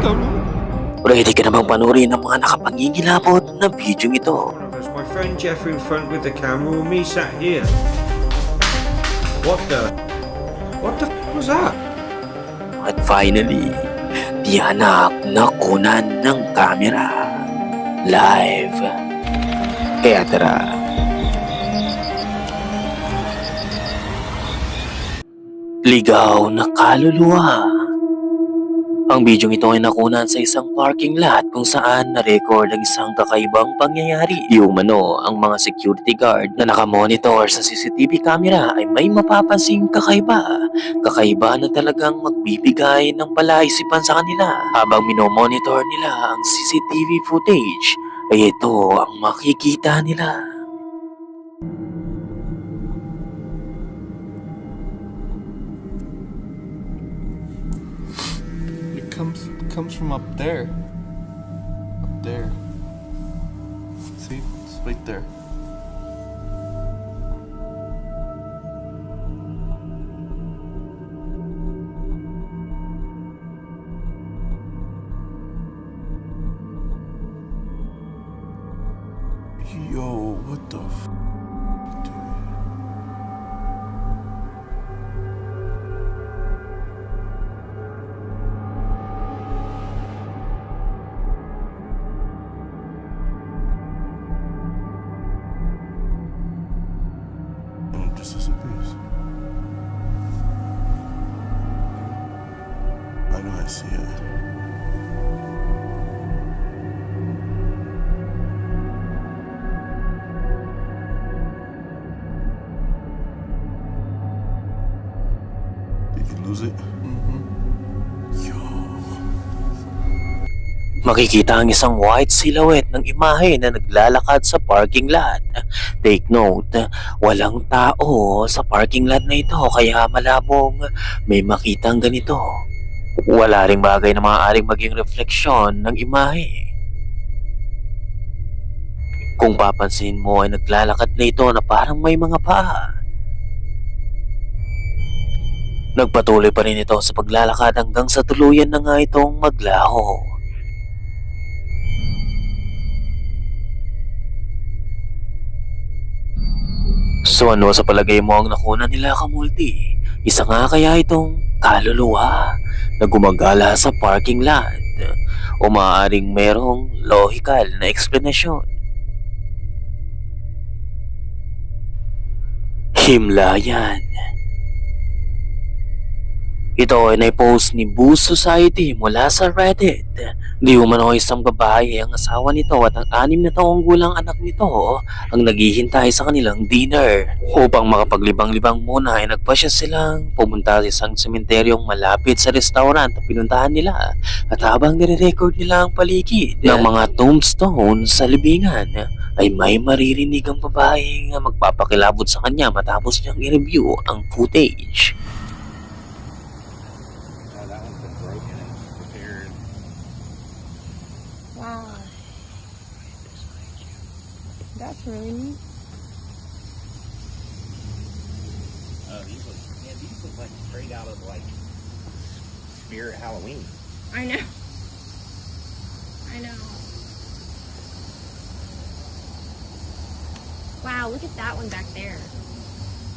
go wrong? Ready ka namang panurin ang mga nakapangingilabot na video ito. Us, my friend Jeff in front with the camera, or me sat here. What the? What the f- was that? At finally, tiyanak na kunan ng kamera. Live. Kaya tara. Ligaw na kaluluwa. Ang bidyong ito ay nakunan sa isang parking lot kung saan na-record ang isang kakaibang pangyayari. Yung mano, ang mga security guard na nakamonitor sa CCTV camera ay may mapapansing kakaiba. Kakaiba na talagang magbibigay ng palaisipan sa kanila. Habang minomonitor nila ang CCTV footage, ay ito ang makikita nila. Comes from up there. Up there. See? It's right there. See it. Did you lose it? Mm-hmm. Yo. Makikita ang isang white silhouette ng imahe na naglalakad sa parking lot. Take note, walang tao sa parking lot na ito kaya malabong may makitang ganito. Wala ring bagay na maaaring maging refleksyon ng imahe. Kung papansin mo ay naglalakad na ito na parang may mga paa. Nagpatuloy pa rin ito sa paglalakad hanggang sa tuluyan na nga itong maglaho. So ano sa palagay mo ang nakuna nila kamulti? Isa nga kaya itong kaluluwa na gumagala sa parking lot o maaaring merong logical na eksplanasyon. Himlayan ito ay naipost ni Boost Society mula sa Reddit. Di umano isang babae ang asawa nito at ang anim na taong gulang anak nito ang naghihintay sa kanilang dinner. Upang makapaglibang-libang muna ay nagpasya silang pumunta sa isang sementeryong malapit sa restaurant na pinuntahan nila at habang nire-record nila ang paligid ng mga tombstone sa libingan ay may maririnig ang babae nga magpapakilabot sa kanya matapos niyang i-review ang footage. Neat. Oh, these look, man, these look like straight out of like Spirit Halloween. I know. I know. Wow, look at that one back there.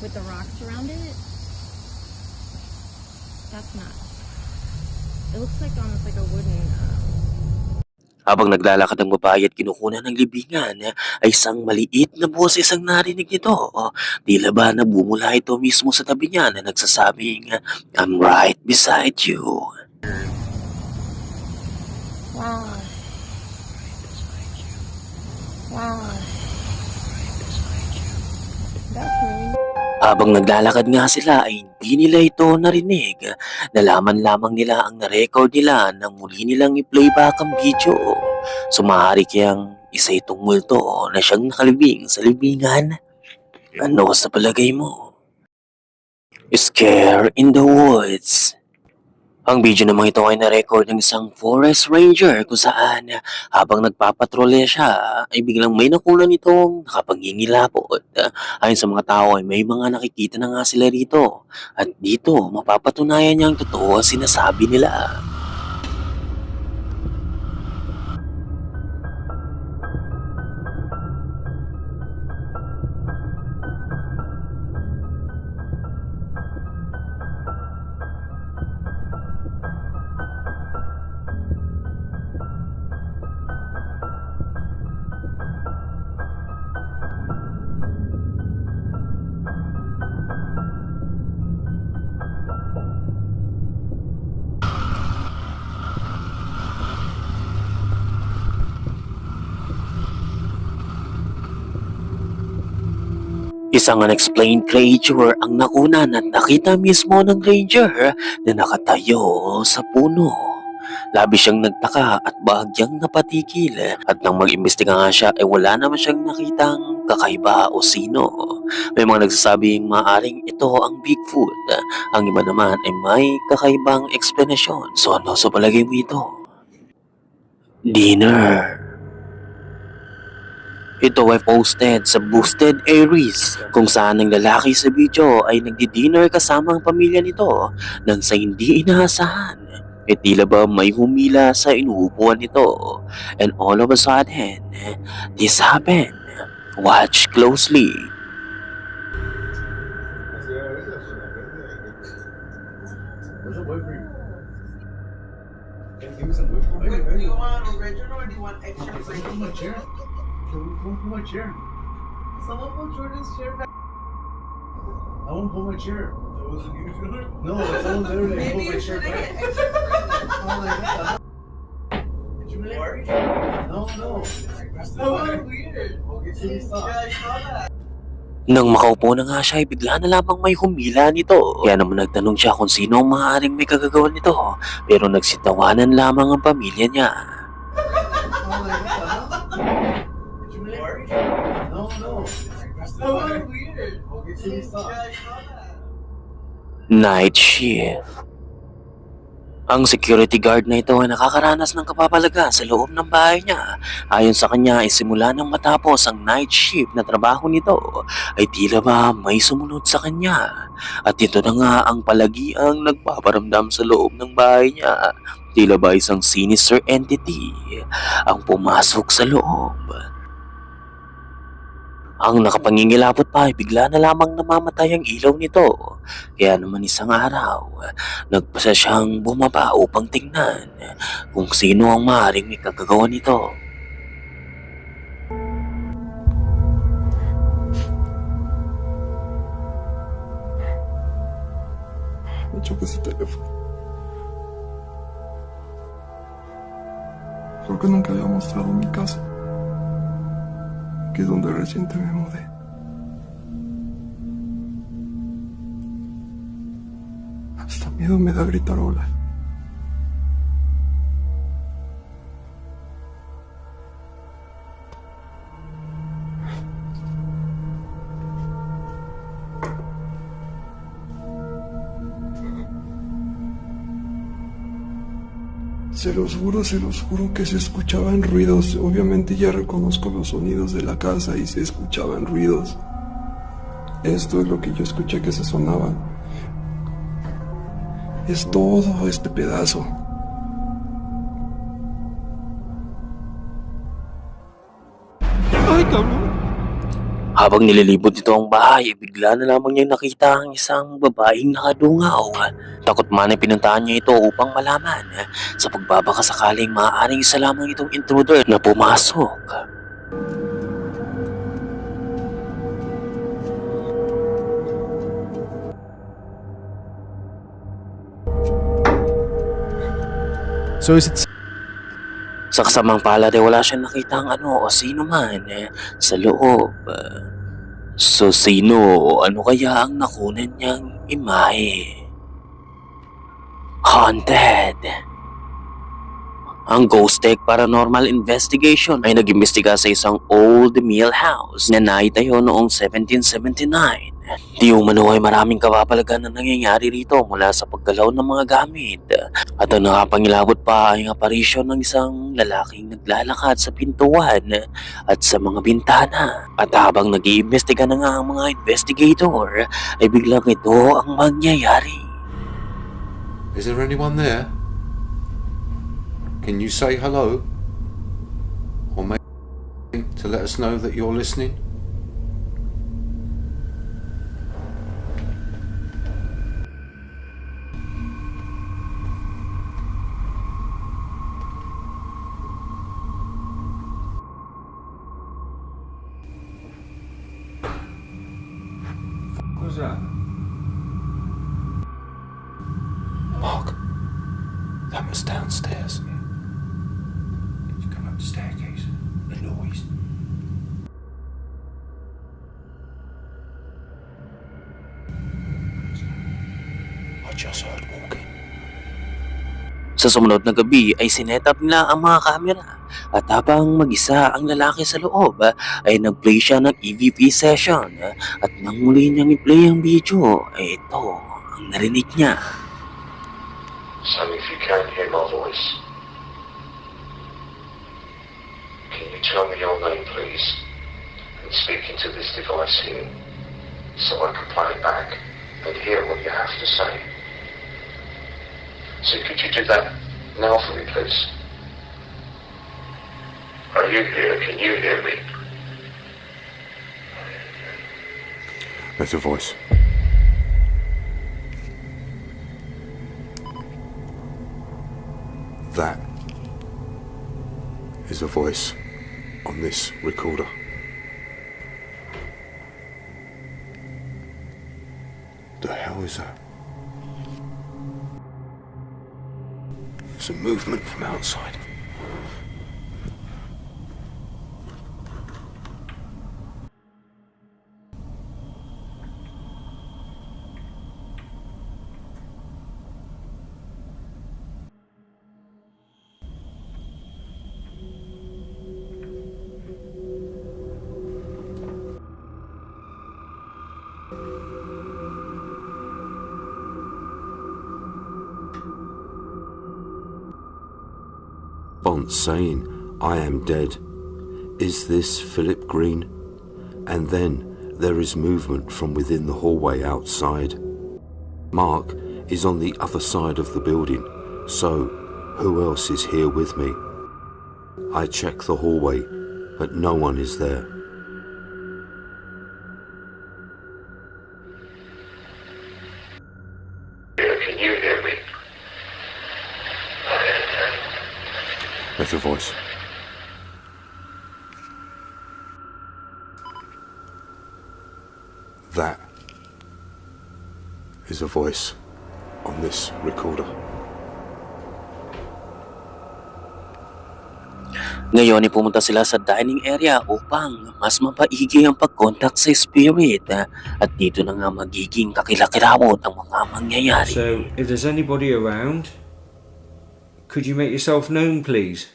With the rocks around it. That's nuts. It looks like almost like a wooden um, Habang naglalakad ang babae at kinukunan ng libingan, ay isang maliit na boses ang narinig nito. Tila ba na bumula ito mismo sa tabi niya na nagsasabing, I'm right beside you. Wow. Wow. That's really. Habang naglalakad nga sila ay hindi nila ito narinig. Nalaman lamang nila ang na-record nila nang muli nilang i-playback ang video. Sumahari kayang isa itong multo na siyang nakalibing sa libingan. Ano sa palagay mo? Scare in the Woods Ang video namang ito ay na-record ng isang forest ranger kung saan habang nagpapatrolya siya ay biglang may nakunan itong nakapangingilapot. Ayon sa mga tao ay may mga nakikita na nga sila rito. At dito, mapapatunayan niya ang totoo ang sinasabi nila. Isang unexplained creature ang nakunan at nakita mismo ng ranger na nakatayo sa puno. Labi siyang nagtaka at bahagyang napatigil at nang mag-imbestiga nga siya ay wala naman siyang nakitang kakaiba o sino. May mga nagsasabing maaring ito ang Bigfoot. Ang iba naman ay may kakaibang eksplanasyon. So ano sa palagay mo ito? Dinner. Ito ay posted sa Boosted Aries kung saan ang lalaki sa video ay nagdi-dinner kasama ang pamilya nito nang sa hindi inaasahan. E tila ba may humila sa inuupuan nito. And all of a sudden, this happened. Watch closely. Wait, do you want original or do you want extra Someone pull my chair. Someone pull my chair. Someone pull Jordan's chair back. I won't pull my chair. That wasn't you it? No, someone literally Maybe pulled my you chair should back. Oh my god. Did you really? No, no. So weird. Okay, so Yeah, I saw that. Nang makaupo na nga siya ay bigla na lamang may humila nito. Kaya naman nagtanong siya kung sino ang maaaring may kagagawan nito. Pero nagsitawanan lamang ang pamilya niya. Oh my god. Did you really? No, no. So weird. Okay, so Yeah, stop. I saw that. Night shift. Ang security guard na ito ay nakakaranas ng kapapalaga sa loob ng bahay niya. Ayon sa kanya ay simula nang matapos ang night shift na trabaho nito ay tila ba may sumunod sa kanya. At ito na nga ang palagiang nagpaparamdam sa loob ng bahay niya. Tila ba isang sinister entity ang pumasok sa loob. Ang nakapangingilapot pa ay bigla na lamang namamatay ang ilaw nito. Kaya naman isang araw, nagpasa siyang bumaba upang tingnan kung sino ang maaaring may kagagawa nito. Me choca ese teléfono. Porque nunca había mostrado mi casa. Que es donde reciente me mudé. Hasta miedo me da gritar hola. Se los juro, se los juro que se escuchaban ruidos. Obviamente ya reconozco los sonidos de la casa y se escuchaban ruidos. Esto es lo que yo escuché que se sonaban. Es todo este pedazo. Habang nililibot nito ang bahay, ay bigla na lamang niyang nakita ang isang babaeng nakadungaw. Takot man ay pinuntahan niya ito upang malaman sa pagbabaka sakaling maaaring isa lamang itong intruder na pumasok. So is it Sa kasamang palad ay wala siyang nakitang ano o sino man eh, sa loob. So sino o ano kaya ang nakunan niyang imahe? Haunted. Ang Ghost Tech Paranormal Investigation ay nag-imbestiga sa isang old mill house na naitayo noong 1779. Di umano ay maraming kapapalagan na nangyayari rito mula sa paggalaw ng mga gamit. At ang nakapangilabot pa ay ang aparisyon ng isang lalaking naglalakad sa pintuan at sa mga bintana. At habang nag-iimbestiga na nga ang mga investigator, ay biglang ito ang mangyayari. Is there anyone there? Can you say hello? Or maybe to let us know that you're listening? What that? Mark, that was downstairs. Sa sumunod na gabi ay sinetap nila ang mga kamera at habang mag-isa ang lalaki sa loob ay nag-play siya ng EVP session at nang muli niyang i-play ang video ay ito ang narinig niya. So if you can hear my voice, can you tell me your name, please, and speak into this device here, so I can play it back and hear what you have to say. So could you do that now for me, please? Are you here? Can you hear me? There's a voice. That is a voice on this recorder. The hell is that? A movement from outside. Saying, I am dead. Is this Philip Green? And then there is movement from within the hallway outside. Mark is on the other side of the building, so who else is here with me? I check the hallway, but no one is there. There's a voice. That is a voice on this recorder. Ngayon ay pumunta sila sa dining area upang mas mapaigi ang pag-contact sa spirit ah, at dito na nga magiging kakilakilabot ang mga mangyayari. So, if there's anybody around, could you make yourself known, please?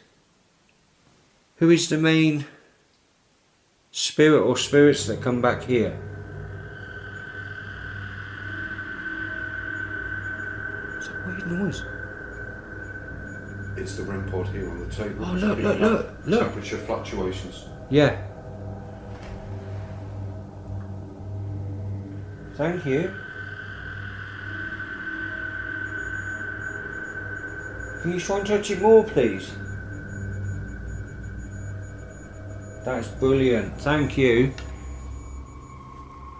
Who is the main spirit or spirits that come back here? What's that weird noise? It's the REM pod here on the table. Oh, look, look, look, look. Temperature fluctuations. Yeah. Thank you. Can you try and touch it more, please? That's brilliant. Thank you.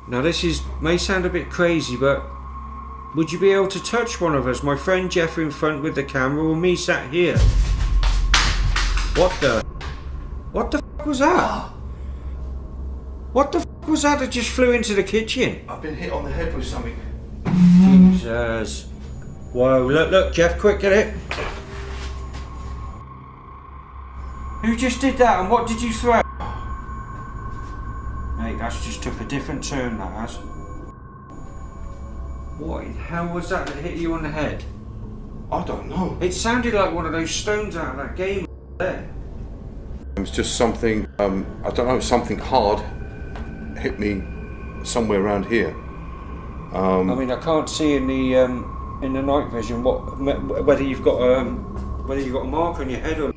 Now this is may sound a bit crazy, but would you be able to touch one of us? My friend Jeff in front with the camera, or me sat here? What the? What the f- was that? What the f- was that that just flew into the kitchen? I've been hit on the head with something. Jesus. Whoa, look, look, Jeff, quick, get it. Who just did that and what did you throw? Mate, that's just took a different turn, that has. What in hell was that that hit you on the head? I don't know. It sounded like one of those stones out of that game there. It was just something, um, I don't know, something hard hit me somewhere around here. I mean, I can't see in the um, in the night vision what whether you've got um, whether you've got a mark on your head or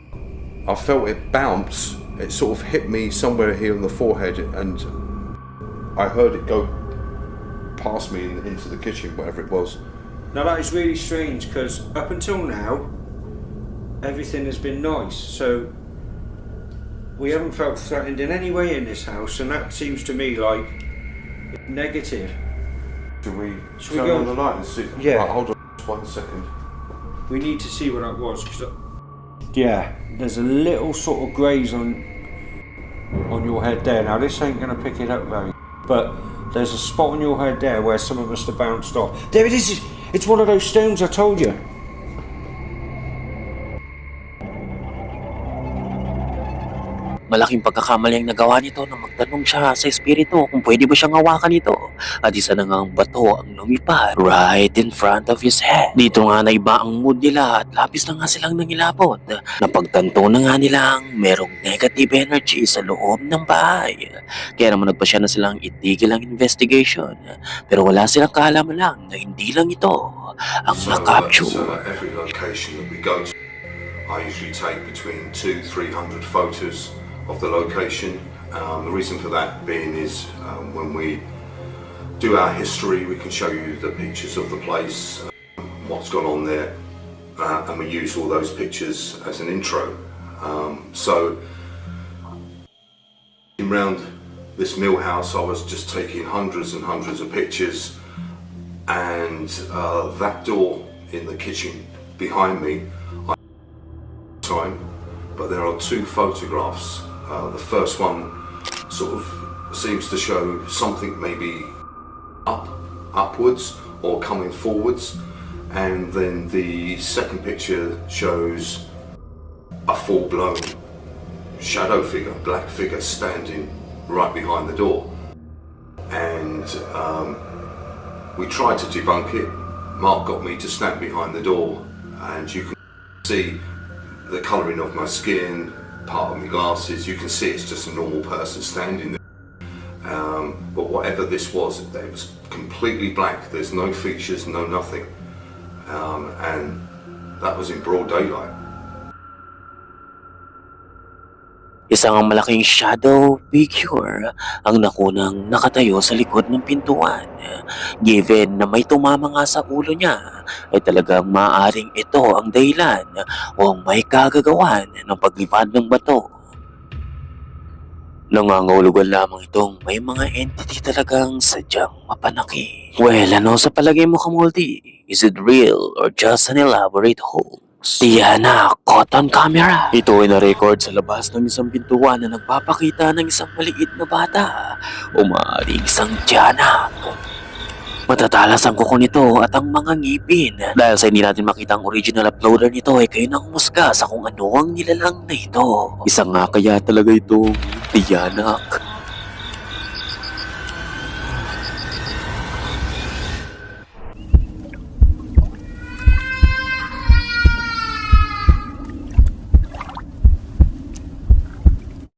I felt it bounce. It sort of hit me somewhere here on the forehead, and I heard it go past me in, into the kitchen, whatever it was. Now that is really strange because up until now, everything has been nice. So we haven't felt threatened in any way in this house, and that seems to me like negative. Should we Should we turn go- on the light and see? Yeah. Right, hold on one second. We need to see what that was. 'cause I- yeah, there's a little sort of graze on on your head there. Now this ain't gonna pick it up very, but there's a spot on your head there where some of us have bounced off. There it is. It's one of those stones I told you. Malaking pagkakamali ang nagawa nito nang magtanong siya sa espiritu kung pwede ba siyang hawakan ito. At isa na nga ang bato ang lumipad right in front of his head. Dito nga na iba ang mood nila at labis na nga silang nangilapot. Napagtanto na nga nilang merong negative energy sa loob ng bahay. Kaya naman nagpa siya na silang itigil ang investigation. Pero wala silang kaalaman lang na hindi lang ito ang So, nakapture. so every location that we go to, I usually take between two, three hundred photos of the location. Um, the reason for that being is um, when we do our history, we can show you the pictures of the place, um, what's gone on there, uh, and we use all those pictures as an intro. Um, so, around this mill house, I was just taking hundreds and hundreds of pictures and uh, that door in the kitchen behind me I time but there are two photographs uh, the first one sort of seems to show something maybe up upwards or coming forwards and then the second picture shows a full-blown shadow figure black figure standing right behind the door and um, we tried to debunk it. Mark got me to stand behind the door, and you can see the colouring of my skin, part of my glasses. You can see it's just a normal person standing there. Um, but whatever this was, it was completely black. There's no features, no nothing, um, and that was in broad daylight. Isang malaking shadow figure ang nakunang nakatayo sa likod ng pintuan. Given na may tumama nga sa ulo niya, ay talagang maaring ito ang dahilan o may kagagawan ng paglipad ng bato. Nangangahulugan lamang itong may mga entity talagang sadyang mapanaki. Well, ano sa palagay mo kamulti? Is it real or just an elaborate hoax? Tiana, cotton camera. Ito ay na-record sa labas ng isang pintuan na nagpapakita ng isang maliit na bata o maaaring isang tiyanak. Matatalas ang kuko nito at ang mga ngipin. Dahil sa hindi natin makita ang original uploader nito ay kayo nang musga sa kung ano ang nilalang na ito. Isa nga kaya talaga itong tiyanak